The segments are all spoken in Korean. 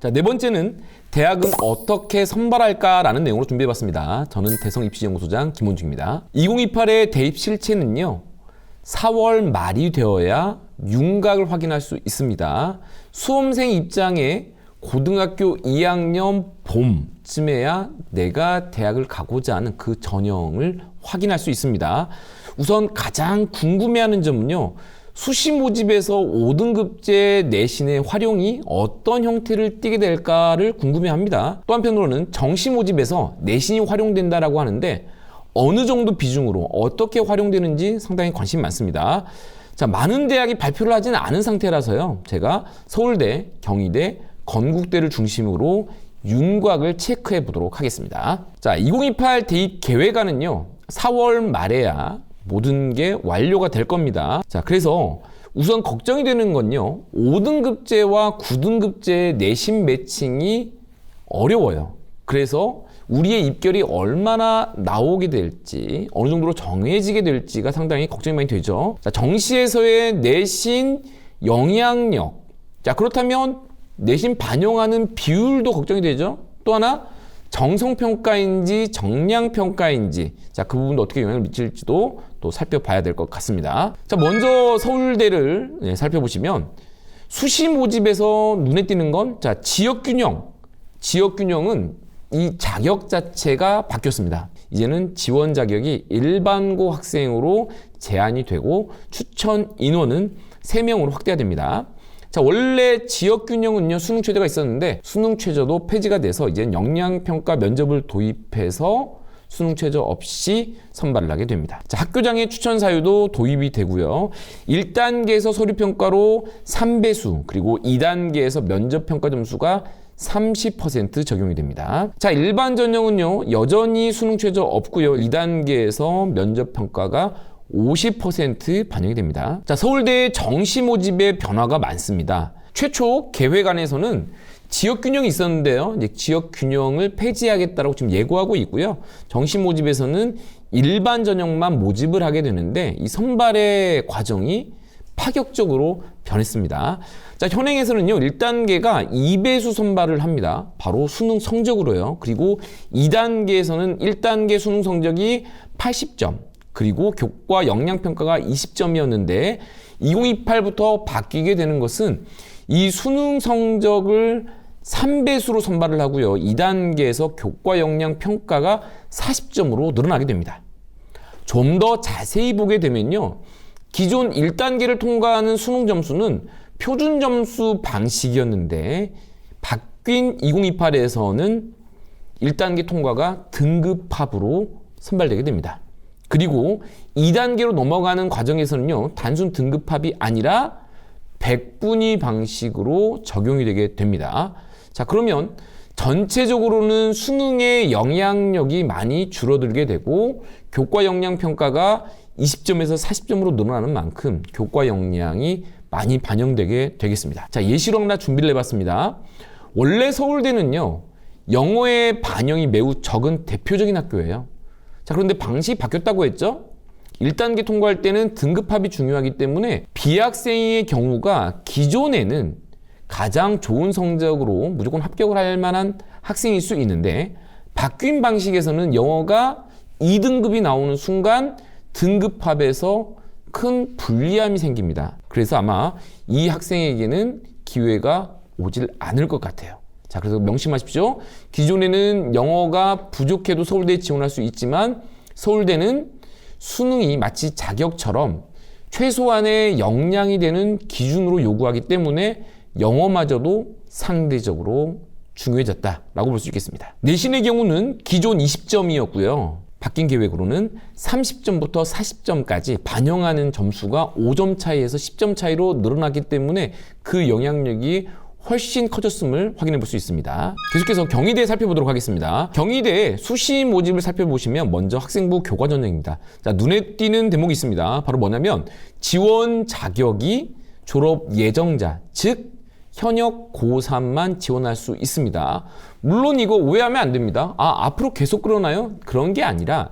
자, 네 번째는 대학은 어떻게 선발할까라는 내용으로 준비해봤습니다. 저는 대성 입시연구소장 김원중입니다. 2028의 대입 실체는요, 4월 말이 되어야 윤곽을 확인할 수 있습니다. 수험생 입장에 고등학교 2학년 봄쯤에야 내가 대학을 가고자 하는 그 전형을 확인할 수 있습니다. 우선 가장 궁금해하는 점은요. 수시 모집에서 5등급제 내신의 활용이 어떤 형태를 띠게 될까를 궁금해합니다. 또 한편으로는 정시 모집에서 내신이 활용된다라고 하는데 어느 정도 비중으로 어떻게 활용되는지 상당히 관심이 많습니다. 자, 많은 대학이 발표를 하지는 않은 상태라서요. 제가 서울대, 경희대, 건국대를 중심으로 윤곽을 체크해 보도록 하겠습니다. 자, 2028 대입 계획안은요. 4월 말에야 모든 게 완료가 될 겁니다. 자, 그래서 우선 걱정이 되는 건요. 5등급제와 9등급제 내신 매칭이 어려워요. 그래서 우리의 입결이 얼마나 나오게 될지, 어느 정도로 정해지게 될지가 상당히 걱정이 많이 되죠. 자, 정시에서의 내신 영향력. 자, 그렇다면 내신 반영하는 비율도 걱정이 되죠. 또 하나, 정성평가인지 정량평가인지 자 그 부분도 어떻게 영향을 미칠지도 또 살펴봐야 될 것 같습니다. 자 먼저 서울대를 네, 살펴보시면 수시 모집에서 눈에 띄는 건 자 지역균형 지역균형은 이 자격 자체가 바뀌었습니다. 이제는 지원 자격이 일반고 학생으로 제한이 되고 추천 인원은 3명으로 확대가 됩니다. 자, 원래 지역 균형은요, 수능 최저가 있었는데, 수능 최저도 폐지가 돼서 이제 역량평가 면접을 도입해서 수능 최저 없이 선발을 하게 됩니다. 자, 학교장의 추천 사유도 도입이 되고요. 1단계에서 서류 평가로 3배수, 그리고 2단계에서 면접 평가 점수가 30% 적용이 됩니다. 자, 일반 전형은요, 여전히 수능 최저 없고요. 2단계에서 면접 평가가 50% 반영이 됩니다. 자, 서울대 정시 모집의 변화가 많습니다. 최초 계획안에서는 지역 균형이 있었는데요. 이제 지역 균형을 폐지하겠다고 지금 예고하고 있고요. 정시 모집에서는 일반 전형만 모집을 하게 되는데 이 선발의 과정이 파격적으로 변했습니다. 자, 현행에서는요, 1단계가 2배수 선발을 합니다. 바로 수능 성적으로요. 그리고 2단계에서는 1단계 수능 성적이 80점, 그리고 교과 역량 평가가 20점이었는데 2028부터 바뀌게 되는 것은 이 수능 성적을 3배수로 선발을 하고요. 2단계에서 교과 역량 평가가 40점으로 늘어나게 됩니다. 좀 더 자세히 보게 되면요. 기존 1단계를 통과하는 수능 점수는 표준 점수 방식이었는데 바뀐 2028에서는 1단계 통과가 등급합으로 선발되게 됩니다. 그리고 2단계로 넘어가는 과정에서는요, 단순 등급합이 아니라 백분위 방식으로 적용이 되게 됩니다. 자, 그러면 전체적으로는 수능의 영향력이 많이 줄어들게 되고 교과 역량 평가가 20점에서 40점으로 늘어나는 만큼 교과 역량이 많이 반영되게 되겠습니다. 자, 예시로 하나 준비를 해봤습니다. 원래 서울대는요, 영어의 반영이 매우 적은 대표적인 학교예요. 자, 그런데 방식이 바뀌었다고 했죠? 1단계 통과할 때는 등급합이 중요하기 때문에 비학생의 경우가 기존에는 가장 좋은 성적으로 무조건 합격을 할 만한 학생일 수 있는데 바뀐 방식에서는 영어가 2등급이 나오는 순간 등급합에서 큰 불리함이 생깁니다. 그래서 아마 이 학생에게는 기회가 오질 않을 것 같아요. 자, 그래서 명심하십시오. 기존에는 영어가 부족해도 서울대에 지원할 수 있지만 서울대는 수능이 마치 자격처럼 최소한의 역량이 되는 기준으로 요구하기 때문에 영어마저도 상대적으로 중요해졌다라고 볼 수 있겠습니다. 내신의 경우는 기존 20점이었고요. 바뀐 계획으로는 30점부터 40점까지 반영하는 점수가 5점 차이에서 10점 차이로 늘어나기 때문에 그 영향력이 훨씬 커졌음을 확인해 볼 수 있습니다. 계속해서 경희대 살펴보도록 하겠습니다. 경희대 수시 모집을 살펴보시면 먼저 학생부 교과 전형입니다. 자, 눈에 띄는 대목이 있습니다. 바로 뭐냐면 지원 자격이 졸업 예정자, 즉 현역 고3만 지원할 수 있습니다. 물론 이거 오해하면 안 됩니다. 아, 앞으로 계속 그러나요? 그런 게 아니라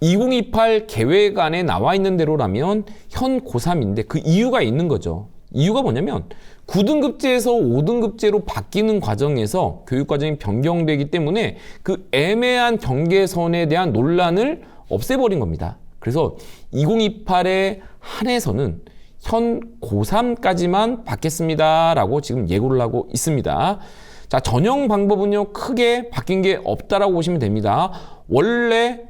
2028 계획안에 나와 있는 대로라면 현 고3인데 그 이유가 있는 거죠. 이유가 뭐냐면 9등급제에서 5등급제로 바뀌는 과정에서 교육 과정이 변경되기 때문에 그 애매한 경계선에 대한 논란을 없애버린 겁니다. 그래서 2028에 한해서는 현 고3까지만 받겠습니다라고 지금 예고를 하고 있습니다. 자, 전형 방법은요, 크게 바뀐 게 없다라고 보시면 됩니다. 원래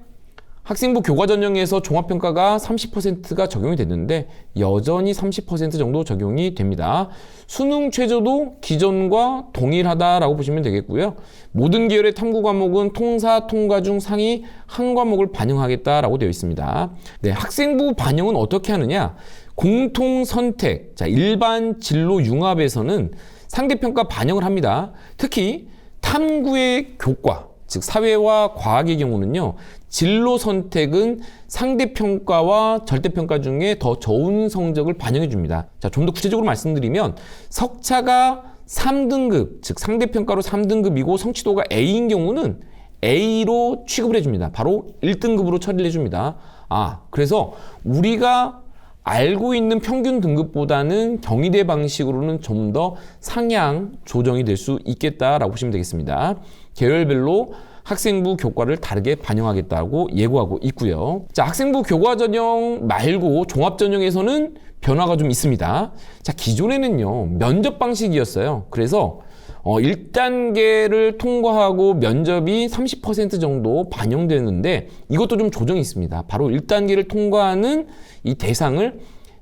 학생부 교과 전형에서 종합평가가 30%가 적용이 됐는데 여전히 30% 정도 적용이 됩니다. 수능 최저도 기존과 동일하다라고 보시면 되겠고요. 모든 계열의 탐구 과목은 통사, 통과 중 상위 한 과목을 반영하겠다라고 되어 있습니다. 네, 학생부 반영은 어떻게 하느냐? 공통 선택, 자, 일반 진로 융합에서는 상대평가 반영을 합니다. 특히 탐구의 교과, 즉 사회와 과학의 경우는요. 진로 선택은 상대 평가와 절대 평가 중에 더 좋은 성적을 반영해 줍니다. 자, 좀 더 구체적으로 말씀드리면 석차가 3등급, 즉 상대 평가로 3등급이고 성취도가 A인 경우는 A로 취급을 해 줍니다. 바로 1등급으로 처리를 해 줍니다. 아, 그래서 우리가 알고 있는 평균 등급보다는 경희대 방식으로는 좀 더 상향 조정이 될 수 있겠다라고 보시면 되겠습니다. 계열별로 학생부 교과를 다르게 반영하겠다고 예고하고 있고요. 자, 학생부 교과 전형 말고 종합 전형에서는 변화가 좀 있습니다. 자, 기존에는요, 면접 방식이었어요. 그래서 어, 1단계를 통과하고 면접이 30% 정도 반영되는데 이것도 좀 조정이 있습니다. 바로 1단계를 통과하는 이 대상을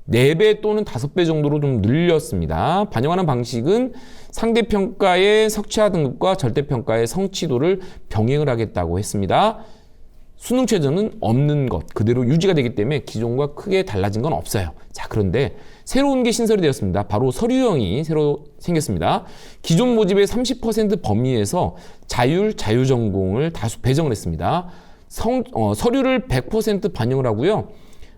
4배 또는 5배 정도로 좀 늘렸습니다. 반영하는 방식은 상대평가의 석차 등급과 절대평가의 성취도를 병행을 하겠다고 했습니다. 수능 최저는 없는 것 그대로 유지가 되기 때문에 기존과 크게 달라진 건 없어요. 자, 그런데 새로운 게 신설이 되었습니다. 바로 서류형이 새로 생겼습니다. 기존 모집의 30% 범위에서 자율, 자유전공을 다수 배정을 했습니다. 성, 어, 서류를 100% 반영을 하고요.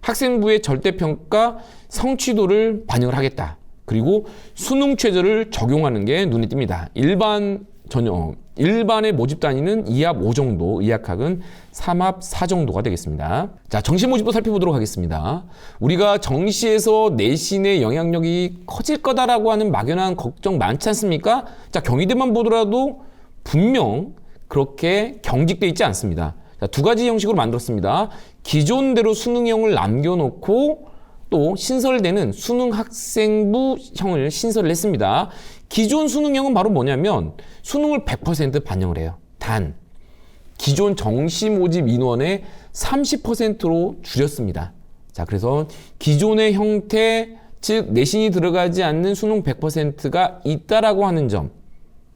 학생부의 절대평가 성취도를 반영을 하겠다. 그리고 수능 최저를 적용하는 게 눈에 띕니다. 일반 전형, 일반의 모집 단위는 2합 5 정도, 의학학은 3합 4 정도가 되겠습니다. 자, 정시 모집도 살펴보도록 하겠습니다. 우리가 정시에서 내신의 영향력이 커질 거다라고 하는 막연한 걱정 많지 않습니까? 자, 경희대만 보더라도 분명 그렇게 경직돼 있지 않습니다. 자, 두 가지 형식으로 만들었습니다. 기존대로 수능형을 남겨놓고 또 신설되는 수능 학생부형을 신설을 했습니다. 기존 수능형은 바로 뭐냐면 수능을 100% 반영을 해요. 단 기존 정시 모집 인원의 30%로 줄였습니다. 자, 그래서 기존의 형태 즉 내신이 들어가지 않는 수능 100%가 있다라고 하는 점.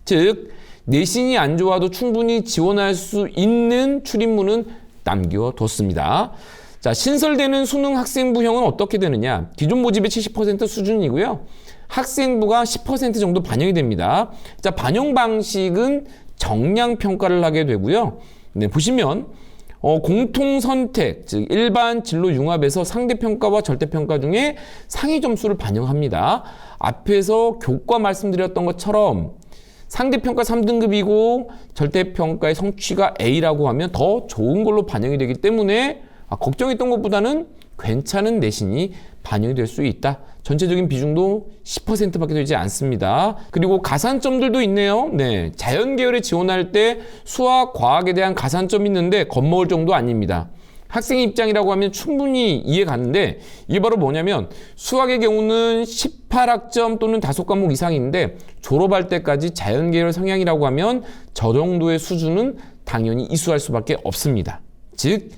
즉 내신이 안 좋아도 충분히 지원할 수 있는 출입문은 남겨뒀습니다. 자, 신설되는 수능 학생부형은 어떻게 되느냐? 기존 모집의 70% 수준이고요. 학생부가 10% 정도 반영이 됩니다. 자, 반영 방식은 정량 평가를 하게 되고요. 네, 보시면 어, 공통 선택, 즉 일반 진로 융합에서 상대 평가와 절대 평가 중에 상위 점수를 반영합니다. 앞에서 교과 말씀드렸던 것처럼 상대평가 3등급이고 절대평가의 성취가 A라고 하면 더 좋은 걸로 반영이 되기 때문에 아, 걱정했던 것보다는 괜찮은 내신이 반영이 될 수 있다. 전체적인 비중도 10%밖에 되지 않습니다. 그리고 가산점들도 있네요. 네. 자연 계열에 지원할 때 수학, 과학에 대한 가산점이 있는데 겁먹을 정도 아닙니다. 학생 입장이라고 하면 충분히 이해 가는데 이게 바로 뭐냐면 수학의 경우는 18학점 또는 다섯 과목 이상인데 졸업할 때까지 자연 계열 성향이라고 하면 저 정도의 수준은 당연히 이수할 수밖에 없습니다. 즉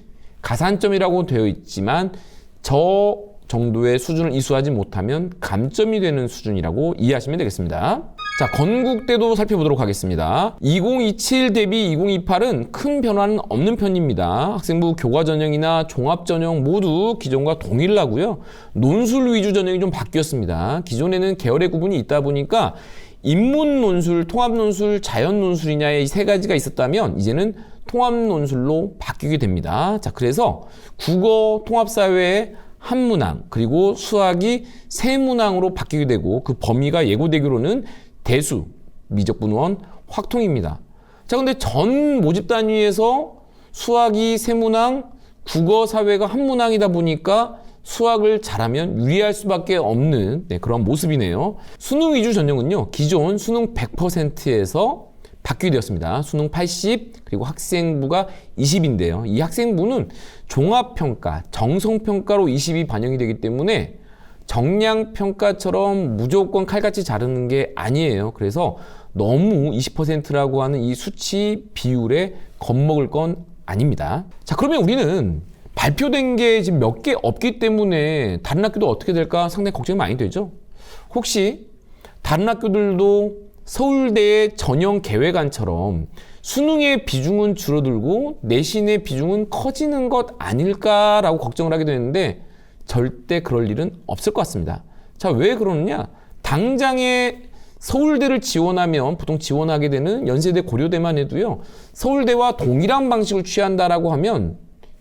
가산점이라고 되어 있지만 저 정도의 수준을 이수하지 못하면 감점이 되는 수준이라고 이해하시면 되겠습니다. 자, 건국대도 살펴보도록 하겠습니다. 2027 대비 2028은 큰 변화는 없는 편입니다. 학생부 교과 전형이나 종합 전형 모두 기존과 동일하고요. 논술 위주 전형이 좀 바뀌었습니다. 기존에는 계열의 구분이 있다 보니까 인문 논술, 통합 논술, 자연 논술이냐의 세 가지가 있었다면 이제는 통합 논술로 바뀌게 됩니다. 자, 그래서 국어 통합 사회의 한 문항 그리고 수학이 세 문항으로 바뀌게 되고 그 범위가 예고되기로는 대수, 미적분원, 확통입니다. 자, 근데 전 모집 단위에서 수학이 세 문항, 국어 사회가 한 문항이다 보니까 수학을 잘하면 유리할 수밖에 없는 네, 그런 모습이네요. 수능 위주 전형은요, 기존 수능 100%에서 바뀌게 되었습니다. 수능 80 그리고 학생부가 20인데요. 이 학생부는 종합평가, 정성평가로 20이 반영이 되기 때문에 정량 평가처럼 무조건 칼같이 자르는 게 아니에요. 그래서 너무 20%라고 하는 이 수치 비율에 겁먹을 건 아닙니다. 자, 그러면 우리는 발표된 게 지금 몇 개 없기 때문에 다른 학교도 어떻게 될까 상당히 걱정이 많이 되죠. 혹시 다른 학교들도 서울대의 전형 계획안처럼 수능의 비중은 줄어들고 내신의 비중은 커지는 것 아닐까라고 걱정을 하게 되는데 절대 그럴 일은 없을 것 같습니다. 자, 왜 그러느냐? 당장에 서울대를 지원하면 보통 지원하게 되는 연세대 고려대만 해도요. 서울대와 동일한 방식을 취한다라고 하면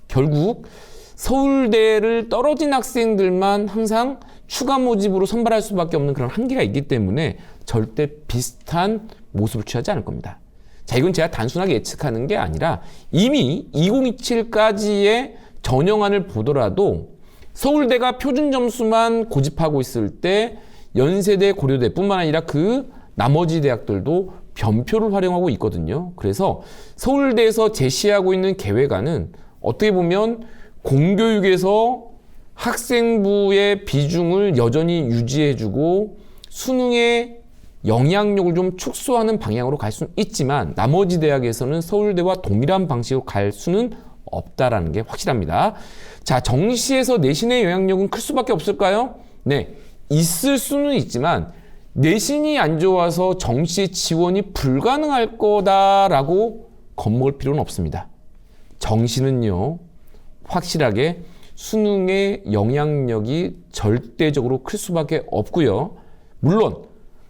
결국 서울대를 떨어진 학생들만 항상 추가 모집으로 선발할 수밖에 없는 그런 한계가 있기 때문에 절대 비슷한 모습을 취하지 않을 겁니다. 자, 이건 제가 단순하게 예측하는 게 아니라 이미 2027까지의 전형안을 보더라도 서울대가 표준 점수만 고집하고 있을 때 연세대, 고려대뿐만 아니라 그 나머지 대학들도 변표를 활용하고 있거든요. 그래서 서울대에서 제시하고 있는 계획안은 어떻게 보면 공교육에서 학생부의 비중을 여전히 유지해주고 수능의 영향력을 좀 축소하는 방향으로 갈 수는 있지만 나머지 대학에서는 서울대와 동일한 방식으로 갈 수는 없다라는 게 확실합니다. 자, 정시에서 내신의 영향력은 클 수밖에 없을까요? 네, 있을 수는 있지만 내신이 안 좋아서 정시 지원이 불가능할 거다라고 겁먹을 필요는 없습니다. 정시는요, 확실하게 수능의 영향력이 절대적으로 클 수밖에 없고요. 물론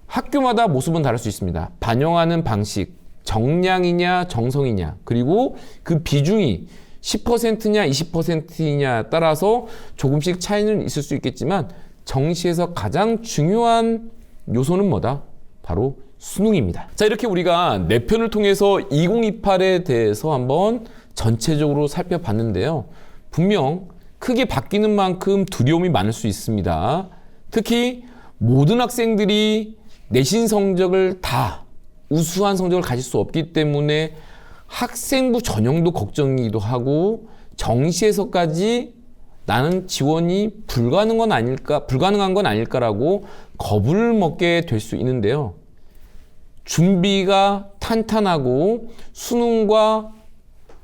학교마다 모습은 다를 수 있습니다. 반영하는 방식, 정량이냐 정성이냐, 그리고 그 비중이 10%냐 20%냐 따라서 조금씩 차이는 있을 수 있겠지만 정시에서 가장 중요한 요소는 뭐다? 바로 수능입니다. 자, 이렇게 우리가 네 편을 통해서 2028에 대해서 한번 전체적으로 살펴봤는데요. 분명 크게 바뀌는 만큼 두려움이 많을 수 있습니다. 특히 모든 학생들이 내신 성적을 다 우수한 성적을 가질 수 없기 때문에 학생부 전형도 걱정이기도 하고 정시에서까지 나는 지원이 불가능한 건 아닐까, 불가능한 건 아닐까라고 겁을 먹게 될 수 있는데요. 준비가 탄탄하고 수능과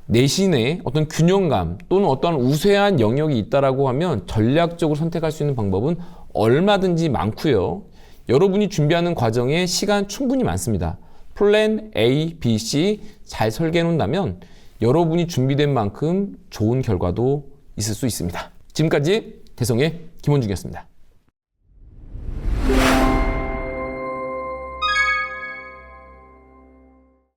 내신의 어떤 균형감 또는 어떤 우세한 영역이 있다라고 하면 전략적으로 선택할 수 있는 방법은 얼마든지 많고요. 여러분이 준비하는 과정에 시간 충분히 많습니다. 플랜 A, B, C 잘 설계해 놓는다면 여러분이 준비된 만큼 좋은 결과도 있을 수 있습니다. 지금까지 대성의 김원중이었습니다.